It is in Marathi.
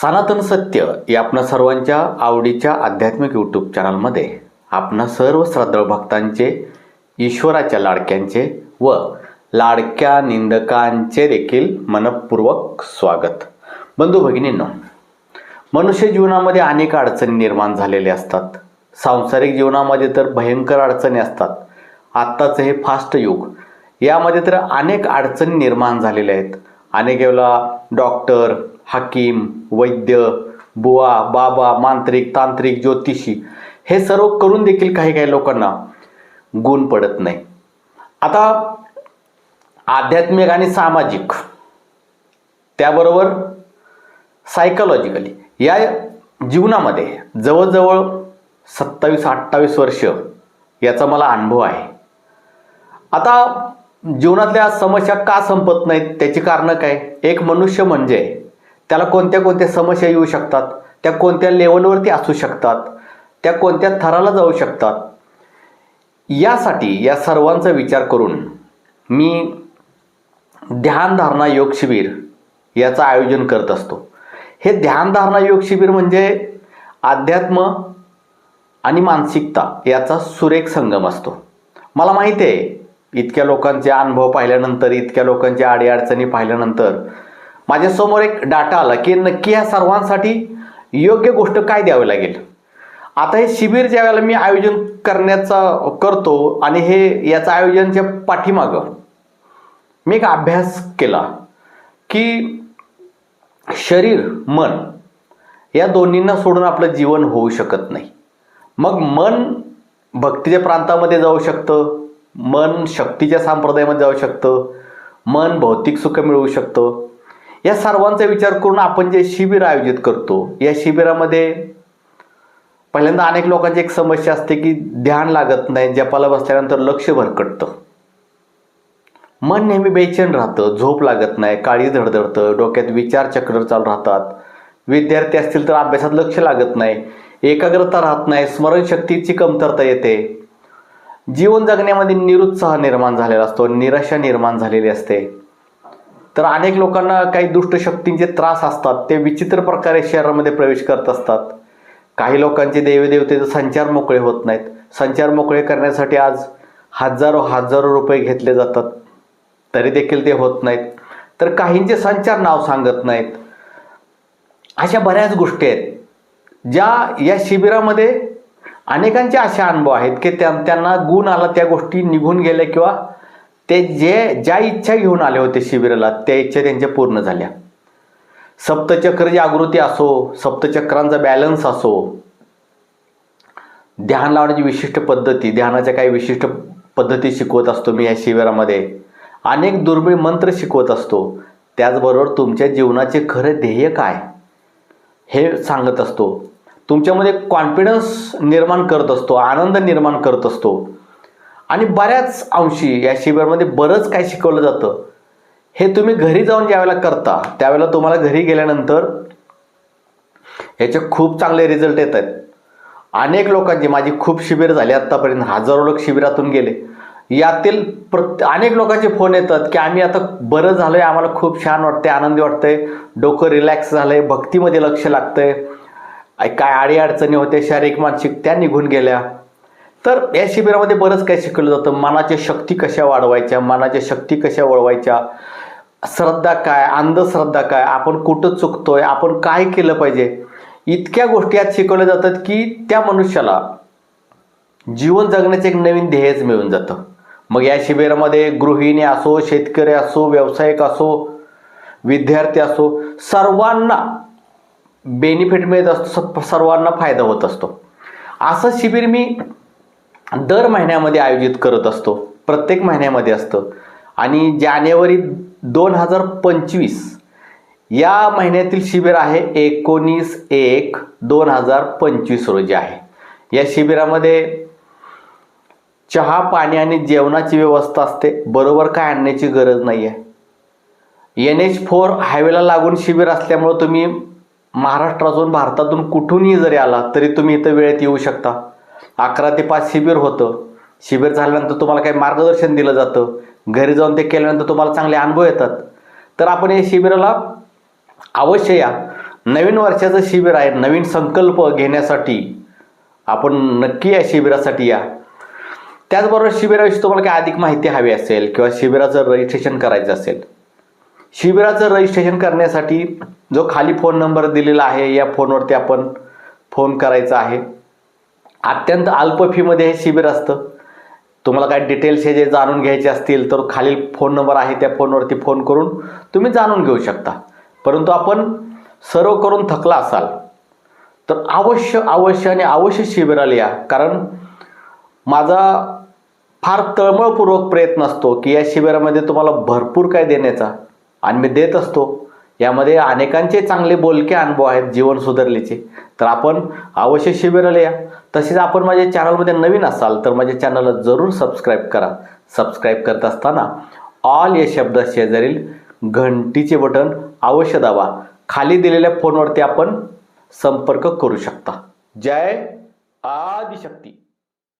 सनातन सत्य या आपणा सर्वांच्या आवडीच्या आध्यात्मिक यूट्यूब चॅनलमध्ये आपणा सर्व श्रद्धाळ भक्तांचे ईश्वराच्या लाडक्यांचे व लाडक्या निंदकांचे देखील मनपूर्वक स्वागत. बंधू भगिनींनो मनुष्य जीवनामध्ये अनेक अडचणी निर्माण झालेल्या असतात. सांसारिक जीवनामध्ये तर भयंकर अडचणी असतात. आत्ताचं हे फास्ट युग यामध्ये तर अनेक अडचणी निर्माण झालेल्या आहेत. अनेक वेळेला डॉक्टर हकीम वैद्य बुवा बाबा मांत्रिक तांत्रिक ज्योतिषी हे सर्व करून देखील काही काही लोकांना गुण पडत नाही. आता आध्यात्मिक आणि सामाजिक त्याबरोबर सायकोलॉजिकली या जीवनामध्ये जवळजवळ सत्तावीस अठ्ठावीस वर्ष याचा मला अनुभव आहे. आता जीवनातल्या समस्या का संपत नाहीत? त्याची कारणं काय? एक मनुष्य म्हणजे त्याला कोणत्या कोणत्या समस्या येऊ शकतात त्या कोणत्या लेवलवरती असू शकतात त्या कोणत्या थराला जाऊ शकतात. यासाठी या सर्वांचा विचार करून मी ध्यानधारणा योग शिबिर याचं आयोजन करत असतो. हे ध्यानधारणा योग शिबिर म्हणजे अध्यात्म आणि मानसिकता याचा सुरेख संगम असतो. मला माहिती आहे इतक्या लोकांचे अनुभव पाहिल्यानंतर इतक्या लोकांच्या अडीअडचणी पाहिल्यानंतर माझ्यासमोर एक डाटा आला की नक्की ह्या सर्वांसाठी योग्य गोष्ट काय द्यावी लागेल? आता हे शिबिर ज्या वेळेला मी आयोजन करण्याचा करतो आणि हे याचं आयोजनच्या पाठीमागं मी एक अभ्यास केला की शरीर मन या दोन्हींना सोडून आपलं जीवन होऊ शकत नाही. मग मन भक्तीच्या प्रांतामध्ये जाऊ शकतं मन शक्तीच्या संप्रदायामध्ये जाऊ शकतं मन भौतिक सुख मिळवू शकतं. या सर्वांचा विचार करून आपण जे शिबिर आयोजित करतो या शिबिरामध्ये पहिल्यांदा अनेक लोकांची एक समस्या असते की ध्यान लागत नाही जपाला बसल्यानंतर लक्ष भरकटतं. मन नेहमी बेचैन राहतं झोप लागत नाही काळी धडधडतं डोक्यात विचार चक्र चालू राहतात. विद्यार्थी असतील तर अभ्यासात लक्ष लागत नाही एकाग्रता राहत नाही स्मरणशक्तीची कमतरता येते. जीवन जगण्यामध्ये निरुत्साह निर्माण झालेला असतो निराशा निर्माण झालेली असते. तर अनेक लोकांना काही दुष्ट शक्तींचे त्रास असतात ते विचित्र प्रकारे शरीरामध्ये प्रवेश करत असतात. काही लोकांचे देवदेवतेचे संचार मोकळे होत नाहीत. संचार मोकळे करण्यासाठी आज हजारो हजारो रुपये घेतले जातात. तरी देखील ते होत नाहीत. तर काहींचे संचार नाव सांगत नाहीत. अशा बऱ्याच गोष्टी आहेत ज्या या शिबिरामध्ये अनेकांचे असे अनुभव आहेत की त्यांना गुण आला त्या गोष्टी निघून गेल्या किंवा ते जे ज्या इच्छा घेऊन आले होते शिबिराला त्या इच्छा त्यांच्या पूर्ण झाल्या. सप्तचक्र जागृती असो सप्तचक्रांचा बॅलन्स असो ध्यान लावण्याची विशिष्ट पद्धती ध्यानाच्या काही विशिष्ट पद्धती शिकवत असतो मी या शिबिरामध्ये. अनेक दुर्मिळ मंत्र शिकवत असतो. त्याचबरोबर तुमच्या जीवनाचे खरं ध्येय काय? हे सांगत असतो. तुमच्यामध्ये कॉन्फिडन्स निर्माण करत असतो आनंद निर्माण करत असतो. आणि बऱ्याच अंशी या शिबिरामध्ये बरंच काय शिकवलं जातं. हे तुम्ही घरी जाऊन ज्यावेळेला करता त्यावेळेला तुम्हाला घरी गेल्यानंतर याचे खूप चांगले रिझल्ट येत आहेत. अनेक लोकांची माझी खूप शिबिर झाली आत्तापर्यंत हजारो लोक शिबिरातून गेले. यातील प्रत्य अनेक लोकांचे फोन येतात की आम्ही आता बरं झालं आहे आम्हाला खूप छान वाटतंय आनंदी वाटतंय. डोकं रिलॅक्स झालंय भक्तीमध्ये लक्ष लागतंय. काय अडीअडचणी होते शारीरिक मानसिक त्या निघून गेल्या. तर या शिबिरामध्ये बरंच काही शिकवलं जातं. मनाच्या शक्ती कशा वाढवायच्या मनाच्या शक्ती कशा वळवायच्या श्रद्धा काय अंधश्रद्धा काय आपण कुठं चुकतोय आपण काय केलं पाहिजे इतक्या गोष्टी यात शिकवल्या जातात की त्या मनुष्याला जीवन जगण्याचं एक नवीन ध्येयच मिळून जातं. मग या शिबिरामध्ये गृहिणी असो शेतकरी असो व्यावसायिक असो विद्यार्थी असो सर्वांना बेनिफिट मिळत असतो सर्वांना फायदा होत असतो. असं शिबिर मी दर महिन्यामध्ये आयोजित करत असतो. प्रत्येक महिन्यामध्ये असतं. आणि जानेवारी दोन हजार पंचवीस या महिन्यातील शिबिर आहे एकोणीस एक दोन हजार पंचवीस रोजी आहे. या शिबिरामध्ये चहा पाणी आणि जेवणाची व्यवस्था असते. बरोबर काय आणण्याची गरज नाही आहे एन एच फोर हायवेला लागून शिबिर असल्यामुळं तुम्ही महाराष्ट्रातून भारतातून कुठूनही जरी आला तरी तुम्ही इथं वेळेत येऊ शकता. अकरा ते पाच शिबिर होतं. शिबिर झाल्यानंतर तुम्हाला काही मार्गदर्शन दिलं जातं. घरी जाऊन ते केल्यानंतर तुम्हाला चांगले अनुभव येतात. तर आपण या शिबिराला अवश्य या. नवीन वर्षाचं शिबिर आहे. नवीन संकल्प घेण्यासाठी आपण नक्की या शिबिरासाठी या. त्याचबरोबर शिबिराविषयी तुम्हाला काही अधिक माहिती हवी असेल किंवा शिबिराचं रजिस्ट्रेशन करायचं असेल. शिबिराचं रजिस्ट्रेशन करण्यासाठी जो खाली फोन नंबर दिलेला आहे या फोनवरती आपण फोन करायचा आहे. अत्यंत अल्प फीमध्ये हे शिबिर असतं. तुम्हाला काय डिटेल्स हे जे जाणून घ्यायचे असतील तर खालील फोन नंबर आहे त्या फोनवरती फोन करून तुम्ही जाणून घेऊ शकता. परंतु आपण सर्व करून थकला असाल तर अवश्य अवश्य आणि अवश्य शिबिराला या. कारण माझा फार तळमळपूर्वक प्रयत्न असतो की या शिबिरामध्ये तुम्हाला भरपूर काय देण्याचा. आणि मी देत असतो. यामध्ये अनेकांचे चांगले बोलके अनुभव आहेत जीवन सुधारलेचे. तर आपण अवश्य शिबिराला या. तसेच आपण माझ्या चॅनलमध्ये नवीन असाल तर माझ्या चॅनलला जरूर सबस्क्राईब करा. सबस्क्राईब करत असताना ऑल या शब्द शेजारील घंटीचे बटन अवश्य दाबा. खाली दिलेल्या फोनवरती आपण संपर्क करू शकता. जय आदिशक्ती.